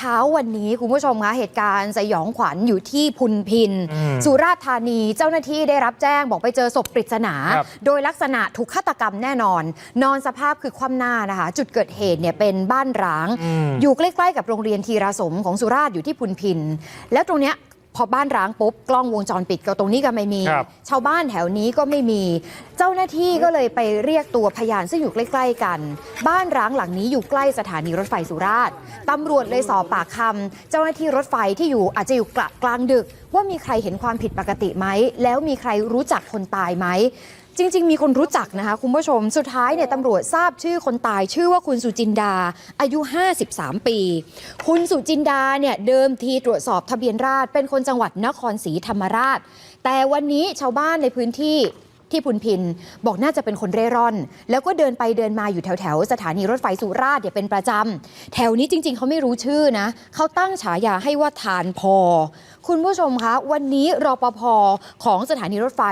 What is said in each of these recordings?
เช้าวันนี้คุณผู้ชมคะเหตุการณ์สยองขวัญอยู่ที่พุนพินอืมสุราษฎร์ธานีเจ้าหน้าที่ได้รับแจ้งบอกไปเจอศพปริศนาครับโดยลักษณะถูกฆาตกรรมแน่นอน นอนสภาพคือคว่ำหน้านะคะ จุดเกิดเหตุเนี่ยเป็นบ้านร้างอืมอยู่ใกล้ๆกับโรงเรียนทีราสมของสุราษฎร์อยู่ที่พุนพิน แล้วตรงเนี้ยพ อบ้านร้างปุ๊บกล้องวงจรปิดก็ตรงนี้ก็ไม่มี ครับ ชาวบ้านแถวนี้ก็ไม่มี เจ้าหน้าที่ก็เลยไปเรียกตัวพยานซึ่งอยู่ใกล้ ๆ กัน บ้านร้างหลังนี้อยู่ใกล้สถานีรถไฟสุราษฎร์ตำรวจเลยสอบปากคำเจ้าหน้าที่รถไฟที่อยู่อาจจะอยู่กลางกลางดึก ว่ามีใครเห็นความผิดปกติไหมแล้วมีใครรู้จักคนตายไหม จริง ๆ มีคนรู้จักนะคะคุณผู้ชม สุดท้ายเนี่ยตำรวจทราบชื่อคนตายชื่อว่าคุณสุจินดา อายุ 53 ปี คุณสุจินดาเนี่ยเดิมทีตรวจสอบทะเบียนราษฎร์เป็นคนจังหวัดนครศรีธรรมราช แต่วันนี้ชาวบ้านในพื้นที่ ที่พุนพิน บอกน่าจะเป็นคนเร่ร่อน แล้วก็เดินไปเดินมาอยู่แถวแถวๆสถานีรถไฟสุราษฎร์เนี่ยเป็นประจำ แถวนี้จริง ๆ เขาไม่รู้ชื่อนะ เขาตั้งฉายาให้ว่าทานพอ คุณผู้ชมคะ วันนี้รปภของสถานีรถไฟ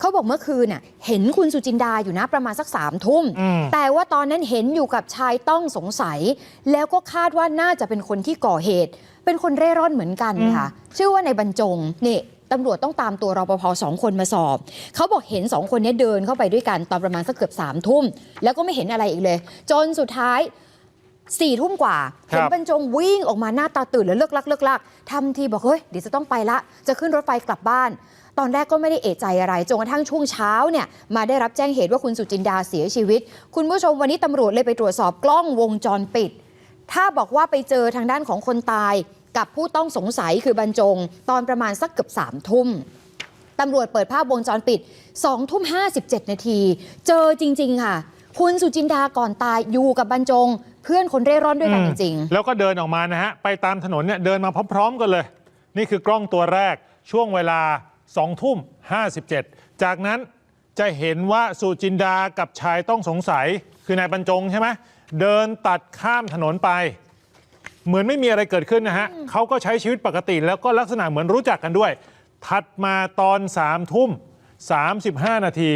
เขาบอกเมื่อคืนน่ะเห็นคุณสุจินดาอยู่นะประมาณสักสามทุ่มอืมแต่ว่าตอนนั้นเห็นอยู่กับชายต้องสงสัย แล้วก็คาดว่าน่าจะเป็นคนที่ก่อเหตุ เป็นคนเร่ร่อนเหมือนกันค่ะ ชื่อว่าในบรรจงนี่ ตำรวจต้องตามตัวรปภสองคนมาสอบ เขาบอกเห็นสองคนนี้เดินเข้าไปด้วยกันตอนประมาณสักเกือบสามทุ่ม แล้วก็ไม่เห็นอะไรอีกเลย จนสุดท้ายสี่ทุ่มกว่าครับเห็นบรรจงวิ่งออกมาหน้าตาตื่นแล้วเลิกลักเลิกลักทำทีบอกเฮ้ยเดี๋ยวจะต้องไปละ จะขึ้นรถไฟกลับบ้าน ตอนแรกก็ไม่ได้เอะใจอะไรจนกระทั่งช่วงเช้าเนี่ยมาได้รับแจ้งเหตุว่าคุณสุจินดาเสียชีวิต คุณผู้ชมวันนี้ตำรวจเลยไปตรวจสอบกล้องวงจรปิด ถ้าบอกว่าไปเจอทางด้านของคนตาย กับผู้ต้องสงสัยคือบรรจง ตอนประมาณสักเกือบสามทุ่มตำรวจเปิดภาพวงจรปิด2ทุ่ม57 นาที เจอจริง ๆ ค่ะ คุณสุจินดาก่อนตายอยู่กับบรรจง เพื่อนคนเร่ร่อนด้วยกันจริงแล้วก็เดินออกมานะฮะ ไปตามถนนเนี่ยเดินมาพร้อม ๆ กันเลย นี่คือกล้องตัวแรกช่วงเวลา2ทุ่ม57 จากนั้นจะเห็นว่าสุจินดากับชายต้องสงสัย คือนายบรรจงใช่ไหมเดินตัดข้ามถนนไป เหมือนไม่มีอะไรเกิดขึ้นนะฮะเขาก็ใช้ชีวิตปกติแล้วก็ลักษณะเหมือนรู้จักกันด้วย ถัดมาตอน3ทุ่ม35 นาที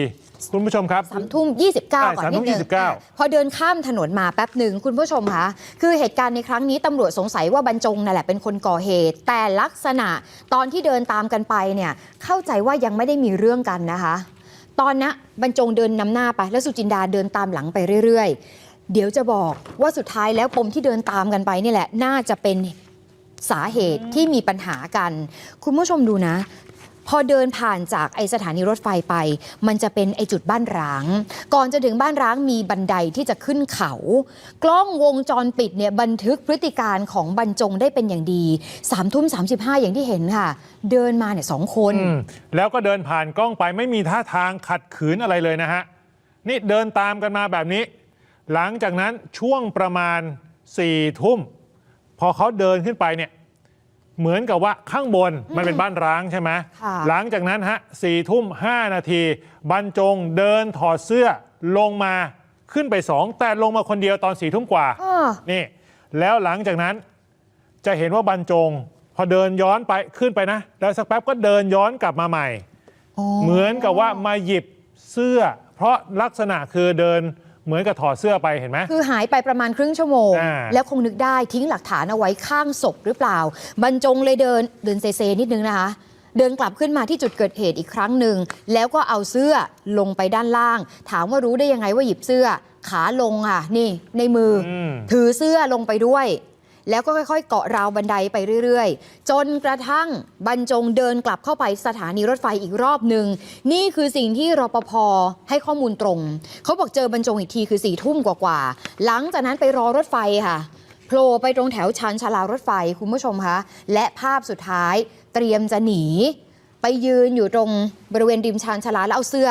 คุณผู้ชมครับสามทุ่ม29ก่อนใช่นิดนึงสามทุ่ม29อะพอเดินข้ามถนนมาแป๊บหนึ่งคุณผู้ชมคะคือเหตุการณ์ในครั้งนี้ตำรวจสงสัยว่าบรรจงนั่นแหละเป็นคนก่อเหตุ แต่ลักษณะตอนที่เดินตามกันไปเนี่ยเข้าใจว่ายังไม่ได้มีเรื่องกันนะคะ ตอนนะบรรจงเดินนำหน้าไปแล้วสุจินดาเดินตามหลังไปเรื่อยๆ เดี๋ยวจะบอกว่าสุดท้ายแล้วปมที่เดินตามกันไปนี่แหละ น่าจะเป็นสาเหตุที่มีปัญหากัน คุณผู้ชมดูนะ พอเดินผ่านจากไอสถานีรถไฟไป มันจะเป็นไอจุดบ้านร้าง ก่อนจะถึงบ้านร้างมีบันไดที่จะขึ้นเขา กล้องวงจรปิดเนี่ยบันทึกพฤติการของบรรจงได้เป็นอย่างดีสามทุ่มสามสิบห้าอย่างที่เห็นค่ะ เดินมาเนี่ยสองคน อืมแล้วก็เดินผ่านกล้องไปไม่มีท่าทางขัดขืนอะไรเลยนะฮะ นี่เดินตามกันมาแบบนี้ หลังจากนั้นช่วงประมาณ4ี่ทุ่ม พอเขาเดินขึ้นไปเนี่ยเหมือนกับว่าข้างบนมันเป็นบ้านร้างใช่ไหมค่ะหลังจากนั้นฮะสี่ทุ่มห้านาทีบรรจงเดินถอดเสื้อลงมาขึ้นไปสองแต่ลงมาคนเดียวตอนสี่ทุ่มกว่าอ้อนี่ แล้วหลังจากนั้นจะเห็นว่าบรรจง พอเดินย้อนไปขึ้นไปนะ แล้วสักแป๊บก็เดินย้อนกลับมาใหม่ เหมือนกับว่ามาหยิบเสื้อ เพราะลักษณะคือเดิน เหมือนกับถอดเสื้อไปเห็นไหม คือหายไปประมาณครึ่งชั่วโมง อ่า แล้วคงนึกได้ทิ้งหลักฐานเอาไว้ข้างศพหรือเปล่า บรรจงเลยเดินเดินเซเซนิดนึงนะคะ เดินกลับขึ้นมาที่จุดเกิดเหตุอีกครั้งหนึ่ง แล้วก็เอาเสื้อลงไปด้านล่าง ถามว่ารู้ได้ยังไงว่าหยิบเสื้อ ขาลงอะ นี่ในมืออม ถือเสื้อลงไปด้วย แล้วก็ค่อยๆ เกาะราวบันไดไปเรื่อยๆ จนกระทั่งบรรจงเดินกลับเข้าไปสถานีรถไฟอีกรอบหนึ่ง นี่คือสิ่งที่รปภให้ข้อมูลตรง เขาบอกเจอบรรจงอีกทีคือสี่ทุ่มกว่าๆ หลังจากนั้นไปรอรถไฟค่ะโผล่ไปตรงแถวชานชาลารถไฟคุณผู้ชมคะและภาพสุดท้ายเตรียมจะหนี ไปยืนอยู่ตรงบริเวณริมชานชาลาแล้วเอาเสื้อ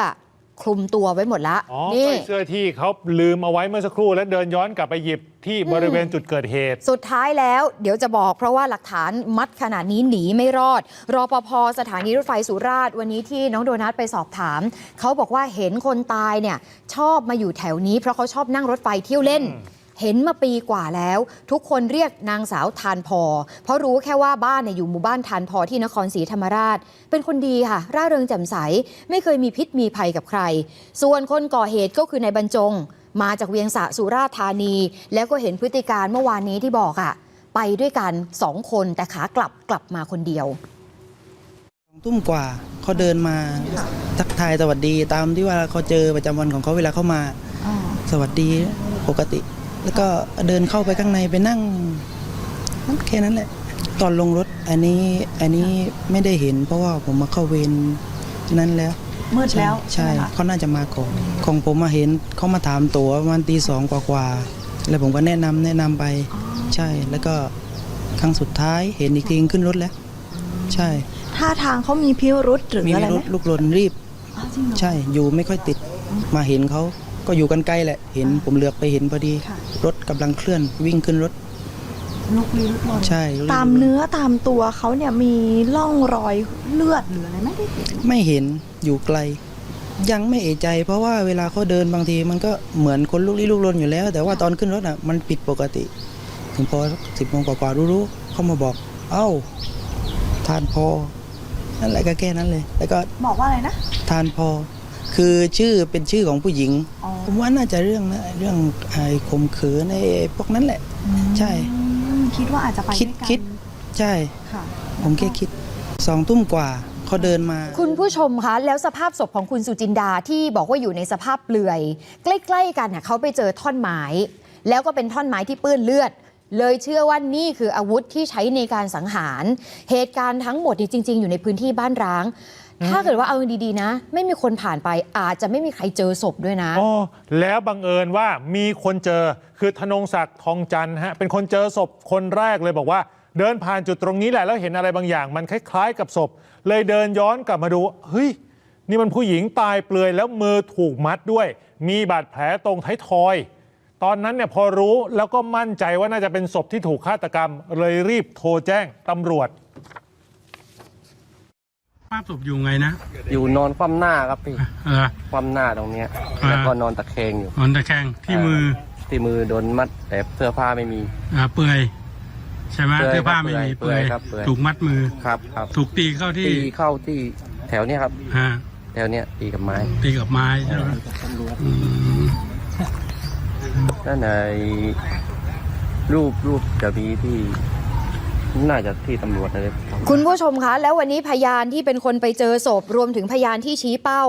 คลุมตัวไว้หมดละอ๋อนี่ก็เสื้อที่เขาลืมเอาไว้เมื่อสักครู่ แล้วเดินย้อนกลับไปหยิบที่บริเวณจุดเกิดเหตุ สุดท้ายแล้วเดี๋ยวจะบอกเพราะว่าหลักฐานมัดขนาดนี้หนีไม่รอด รอปภสถานีรถไฟสุราษฎร์วันนี้ที่น้องโดนัทไปสอบถาม เขาบอกว่าเห็นคนตายเนี่ยชอบมาอยู่แถวนี้เพราะเขาชอบนั่งรถไฟเที่ยวเล่น เห็นมาปีกว่าแล้ว ทุกคนเรียกนางสาวทานพอ เพราะรู้แค่ว่าบ้านเนี่ยอยู่หมู่บ้านทานพอที่นครศรีธรรมราช เป็นคนดีค่ะ ร่าเริงแจ่มใส ไม่เคยมีพิษมีภัยกับใคร ส่วนคนก่อเหตุก็คือนายบรรจง มาจากเวียงสะสุราษฎร์ธานี แล้วก็เห็นพฤติการเมื่อวานนี้ที่บอกอะไปด้วยกันสองคนแต่ขากลับกลับมาคนเดียวสองทุ่มกว่าเขาเดินมาทักทายสวัสดีตามที่ว่าเขาเจอประจำวันของเขาเวลาเข้ามา สวัสดีปกติ แล้วก็เดินเข้าไปข้างในไปนั่งนั่นแค่นั้นแหละ ตอนลงรถอันนี้อันนี้ไม่ได้เห็น เพราะว่าผมมาเข้าเวรนั้นแล้วมืดแล้วใช่ไหมคะเขาน่าจะมาก่อนของผมมาเห็นเขามาถามตั๋วประมาณตีสองกว่าๆแล้วผมก็แนะนำแนะนำไป ใช่แล้วก็ครั้งสุดท้ายเห็นอีกทีขึ้นรถแล้ว ใช่ท่าทางเขามีพิรุษหรือมีอะไรรไหมถลูกลนรีบอ้าวจริงเหรอใช่อยู่ไม่ค่อยติดมาเห็นเขา ก็อยู่กันใกล้แหละเห็นผมเหลือกไปเห็นพอดีค่ะรถกำลังเคลื่อนวิ่งขึ้นรถลุกลี้ลุกลนใช่ ตามเนื้อตามตัวเขาเนี่ยมีร่องรอยเลือดหรืออะไรไหมได้เห็นไม่เห็นอยู่ไกล ยังไม่เอะใจ เพราะว่าเวลาเขาเดินบางทีมันก็เหมือนคนลุกลี้ลุกลนอยู่แล้ว แต่ว่าตอนขึ้นรถอะมันผิดปกติ ถึงพอสิบโมงกว่าๆรู้ๆเขามาบอก เอ้า ทานพอ นั่นแหละก็แค่นั้นเลย แล้วก็บอกว่าอะไรนะ ทานพอ คือชื่อเป็นชื่อของผู้หญิงอ๋อผมว่าน่าจะเรื่องนะเรื่องไอ้ข่มขืนไอ้พวกนั้นแหละ ใช่อืมคิดว่าอาจจะไปคิดด้วยกันคิดใช่ค่ะผมแค่คิดสองทุ่มกว่าเขาเดินมา คุณผู้ชมคะแล้วสภาพศพของคุณสุจินดาที่บอกว่าอยู่ในสภาพเปลือย ใกล้ๆกันน่ะเขาไปเจอท่อนไม้แล้วก็เป็นท่อนไม้ที่เปื้อนเลือด เลยเชื่อว่านี่คืออาวุธที่ใช้ในการสังหาร เหตุการณ์ทั้งหมดนี่จริง ๆ อยู่ในพื้นที่บ้านร้าง ถ้าเกิดว่าเอาดีๆนะ ไม่มีคนผ่านไปอาจจะไม่มีใครเจอศพด้วยนะ อ๋อแล้วบังเอิญว่ามีคนเจอคือธนงศักดิ์ทองจันทร์ฮะเป็นคนเจอศพคนแรกเลยบอกว่า เดินผ่านจุดตรงนี้แหละแล้วเห็นอะไรบางอย่าง มันคล้าย ๆ กับศพ เลยเดินย้อนกลับมาดูเฮ้ย นี่มันผู้หญิงตายเปลือยแล้วมือถูกมัดด้วย มีบาดแผลตรงท้ายทอย ตอนนั้นเนี่ยพอรู้แล้วก็มั่นใจว่าน่าจะเป็นศพที่ถูกฆาตกรรม เลยรีบโทรแจ้งตำรวจ ภาพศพอยู่ไงนะ อยู่นอนคว่ำหน้าครับพี่เออ คว่ำหน้าตรงเนี้ยอ่าแล้วก็นอนตะแคงอยู่ นอนตะแคงที่มือที่มือโดนมัดแต่เสื้อผ้าไม่มี อ่าเปื่อยใช่ไหมเปื่อยเสื้อผ้าครับไม่มีเปื่เปื่ออยยครับเปื่อย ถูกมัดมือ ครับครับถูกตีเข้าที่ตีเข้าที่แถวเนี้ยครับ ฮะแถวเนี้ยตีกับไม้ตีกับไม้ใช่ไหมอืมนั่นในรูปรูปจะมีที่ น่าจะที่ตำรวจเลยคุณผู้ชมคะ แล้ววันนี้พยานที่เป็นคนไปเจอศพรวมถึงพยานที่ชี้เป้า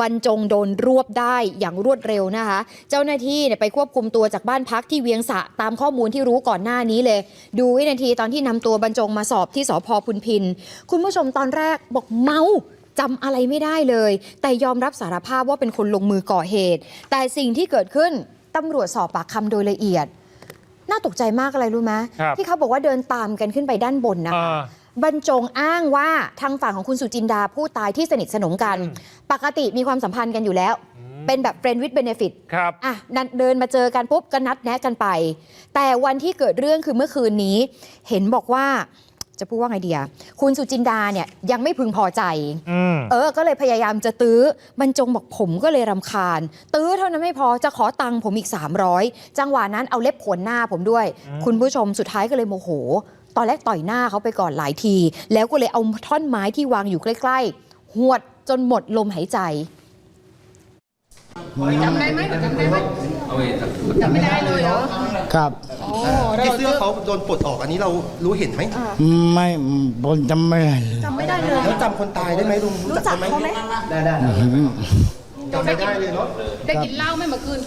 บรรจงโดนรวบได้อย่างรวดเร็วนะคะ เจ้าหน้าที่เนี่ยไปควบคุมตัวจากบ้านพักที่เวียงสะตามข้อมูลที่รู้ก่อนหน้านี้เลย ดูวินาทีตอนที่นำตัวบรรจงมาสอบที่สพพุนพิน คุณผู้ชมตอนแรกบอกเมาจำอะไรไม่ได้เลย แต่ยอมรับสารภาพว่าเป็นคนลงมือก่อเหตุ แต่สิ่งที่เกิดขึ้นตำรวจสอบปากคำโดยละเอียด น่าตกใจมากอะไรรู้ไหมครับ ที่เขาบอกว่าเดินตามกันขึ้นไปด้านบนนะคะอ่าบรรจงอ้างว่าทางฝั่งของคุณสุจินดาผู้ตายที่สนิทสนมกันปกติมีความสัมพันธ์กันอยู่แล้ว เป็นแบบ friend with benefit ครับ อะนัดเดินมาเจอกันปุ๊บก็นัดแนะกันไป แต่วันที่เกิดเรื่องคือเมื่อคืนนี้ เห็นบอกว่า จะพูดว่าไงเดียคุณสุจินดาเนี่ยยังไม่พึงพอใจอืมเออ ก็เลยพยายามจะตื้อบรรจงบอกผมก็เลยรำคาญ ตื้อเท่านั้นไม่พอจะขอตังค์ผมอีก 300 จังหวะนั้นเอาเล็บขวนหน้าผมด้วย คุณผู้ชมสุดท้ายก็เลยโมโห ตอนแรกต่อยหน้าเขาไปก่อนหลายที แล้วก็เลยเอาท่อนไม้ที่วางอยู่ใกล้ๆ หวดจนหมดลมหายใจ ครับที่เสื้อเขาโดนปลดออกอันนี้เรารู้เห็นไหมไม่ผมจำไม่ได้เลยจำไม่ได้เลย แล้วจำคนตายได้ไหมลุงรู้จักไหมเขาไหมจำไม่ได้เลยเนาะได้กินเหล้าไหมเมื่อคืน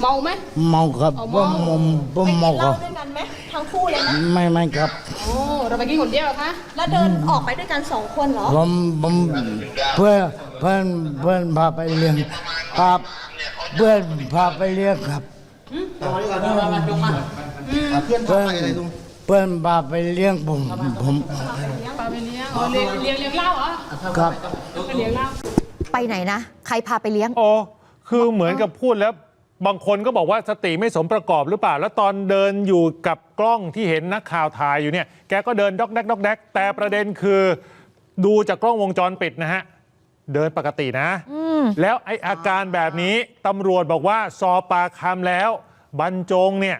เมาไหม เมาครับอ๋อผมเมา ผมผมไปกินเมาเหครัล้าบ ด้วยกันไหมทั้งคู่เลยนะ ไม่ไม่ครับ โอ้เราไปกินคนเดียวเหรอคะ แล้วเดินออกไปด้วยกันสองคนเหรอ ผมผมเพื่อนเพื่อนเพื่อนพาไปเลี้ยงครับ เพื่อนพาไปเลี้ยงครับอะเพื่อนพาไปอะไรลุงเพื่อนพาไปเลี้ยงผมผมปาไปเลี้ยงอ๋อเลี้ยงเลี้ยงเลี้ยงเหล้าเหรอครับไปเลี้ยงเหล้าไปไหนนะ ใครพาไปเลี้ยงโอ้คือเหมือนกับพูดแล้วบางคนก็บอกว่าสติไม่สมประกอบหรือเปล่า แล้วตอนเดินอยู่กับกล้องที่เห็นนักข่าวถ่ายอยู่เนี่ย แกก็เดินด็อกแดกด็อกแดกแต่ประเด็นคือ ดูจากกล้องวงจรปิดนะฮะ เดินปกตินะ แล้วไออาการแบบนี้ตำรวจบอกว่าสอบปากคำแล้ว บรรจงเนี่ย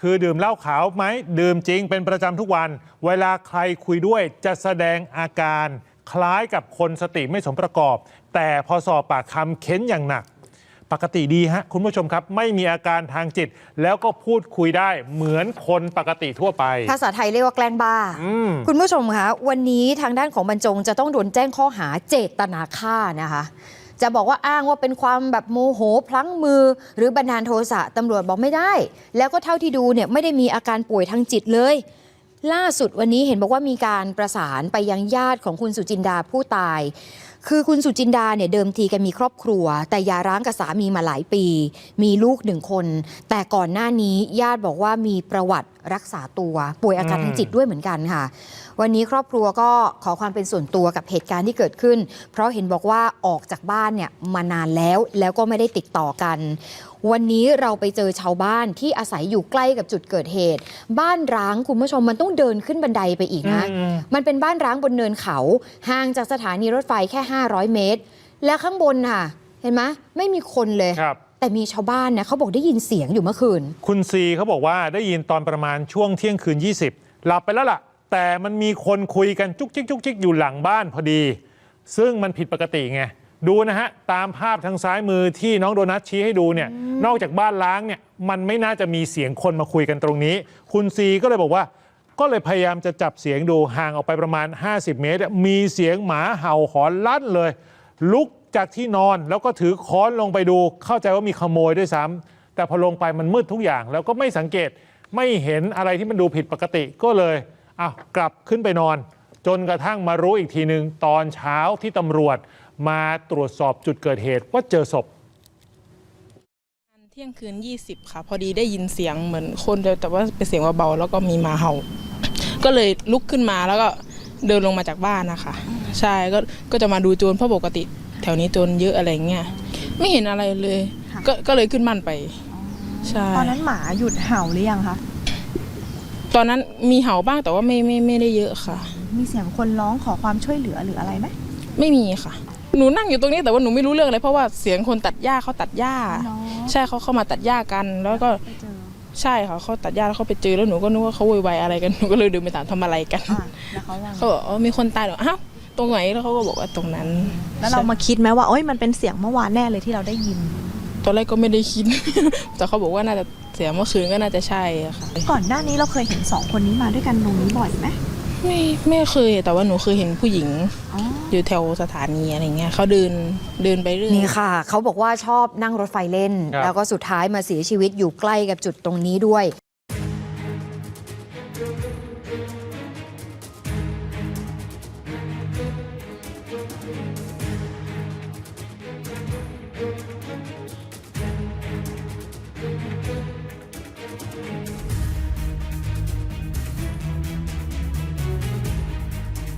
คือดื่มเหล้าขาวไหม ดื่มจริงเป็นประจำทุกวัน เวลาใครคุยด้วยจะแสดงอาการ คล้ายกับคนสติไม่สมประกอบ แต่พอสอบปากคำเค้นอย่างหนัก ปกติดีฮะคุณผู้ชมครับ ไม่มีอาการทางจิต แล้วก็พูดคุยได้เหมือนคนปกติทั่วไป ภาษาไทยเรียกว่าแกล้งบ้าอืมคุณผู้ชมคะวันนี้ทางด้านของบรรจงจะต้องโดนแจ้งข้อหาเจตนาฆ่านะคะจะบอกว่าอ้างว่าเป็นความแบบโมโหพลั้งมือ หรือบันดาลโทสะตำรวจบอกไม่ได้ แล้วก็เท่าที่ดูเนี่ยไม่ได้มีอาการป่วยทางจิตเลย ล่าสุดวันนี้เห็นบอกว่ามีการประสานไปยังญาติของคุณสุจินดาผู้ตาย คือคุณสุจินดาเนี่ยเดิมทีแกันมีครอบครัว แต่หยาร้างกับสามีมาหลายปี มีลูกหนึ่งคน แต่ก่อนหน้านี้ญาติบอกว่ามีประวัติรักษาตัวป่วยอาการทางจิตด้วยเหมือนกันค่ะ วันนี้ครอบครัวก็ขอความเป็นส่วนตัวกับเหตุการณ์ที่เกิดขึ้น เพราะเห็นบอกว่าออกจากบ้านเนี่ยมานานแล้วแล้วก็ไม่ได้ติดต่อกัน วันนี้เราไปเจอชาวบ้านที่อาศัยอยู่ใกล้กับจุดเกิดเหตุ บ้านร้างคุณผู้ชมมันต้องเดินขึ้นบันไดไปอีกนะอืมมันเป็นบ้านร้างบนเนินเขาห่างจากสถานีรถไฟแค่ 500 เมตร และข้างบนค่ะ เห็นไหมไม่มีคนเลยครับ แต่มีชาวบ้านนะเขาบอกได้ยินเสียงอยู่เมื่อคืน คุณซีเขาบอกว่าได้ยินตอนประมาณช่วงเที่ยงคืน 20 หลับไปแล้วล่ะ แต่มันมีคนคุยกันจุกจิกจุกจิกอยู่หลังบ้านพอดี ซึ่งมันผิดปกติไง ดูนะฮะ ตามภาพทางซ้ายมือที่น้องโดนัทชี้ให้ดูเนี่ย นอกจากบ้านล้างเนี่ย มันไม่น่าจะมีเสียงคนมาคุยกันตรงนี้ คุณซีก็เลยบอกว่า ก็เลยพยายามจะจับเสียงดูห่างออกไปประมาณ 50 เมตร มีเสียงหมาเห่าหอนลั่นเลย ลุก จากที่นอนแล้วก็ถือค้อนลงไปดู เข้าใจว่ามีขโมยด้วยซ้ำแต่พอลงไปมันมืดทุกอย่าง แล้วก็ไม่สังเกตไม่เห็นอะไรที่มันดูผิดปกติก็เลยอ้าวกลับขึ้นไปนอน จนกระทั่งมารู้อีกทีหนึ่งตอนเช้าที่ตำรวจมาตรวจสอบจุดเกิดเหตุว่าเจอศพ เที่ยงคืน 20 ค่ะ พอดีได้ยินเสียงเหมือนคนเดียวแต่ว่าเป็นเสียงเบาๆแล้วก็มีหมาเห่า ก็เลยลุกขึ้นมาแล้วก็เดินลงมาจากบ้านนะคะ ใช่ก็ก็จะมาดูโจรเพราะปกติ แถวนี้โจรเยอะอะไรเงี้ยไม่เห็นอะไรเลยก็ก็เลยขึ้นบ้านไป ใช่ ตอนนั้นหมาหยุดเห่าหรือยังคะ ตอนนั้นมีเห่าบ้างแต่ว่าไม่ไม่ไม่ได้เยอะค่ะ มีเสียงคนร้องขอความช่วยเหลือหรืออะไรไหมไม่มีค่ะ หนูนั่งอยู่ตรงนี้แต่ว่าหนูไม่รู้เรื่องเลยเพราะว่าเสียงคนตัดหญ้าเขาตัดหญ้าเนาะใช่เขาเข้ามาตัดหญ้ากัน แล้วก็ไปเจอใช่ค่ะเขาตัดหญ้าแล้วเขาไปเจอแล้วหนูก็นึกว่าเขาโวยวายอะไรกันหนูก็เลยเดินไปถามทำอะไรกันอะแล้วเขาว่าไงเขาบอกอ๋อมีคนตายเหรออ้าว ตรงไหนแล้วเขาก็บอกว่าตรงนั้นแล้วเรามาคิดไหมว่าโอ้ยมันเป็นเสียงเมื่อวานแน่เลยที่เราได้ยิน ตอนแรกก็ไม่ได้คิด แต่เขาบอกว่าน่าจะเสียเมื่อคืนก็น่าจะใช่อะค่ะก่อนหน้านี้เราเคยเห็นสองคนนี้มาด้วยกันตรงนี้บ่อยไหมไม่ไม่เคยแต่ว่าหนูเคยเห็นผู้หญิงอ๋ออยู่แถวสถานีอะไรเงี้ยเขาเดินเดินไปเรื่อยนี่ค่ะ เขาบอกว่าชอบนั่งรถไฟเล่นครับแล้วก็สุดท้ายมาเสียชีวิตอยู่ใกล้กับจุดตรงนี้ด้วย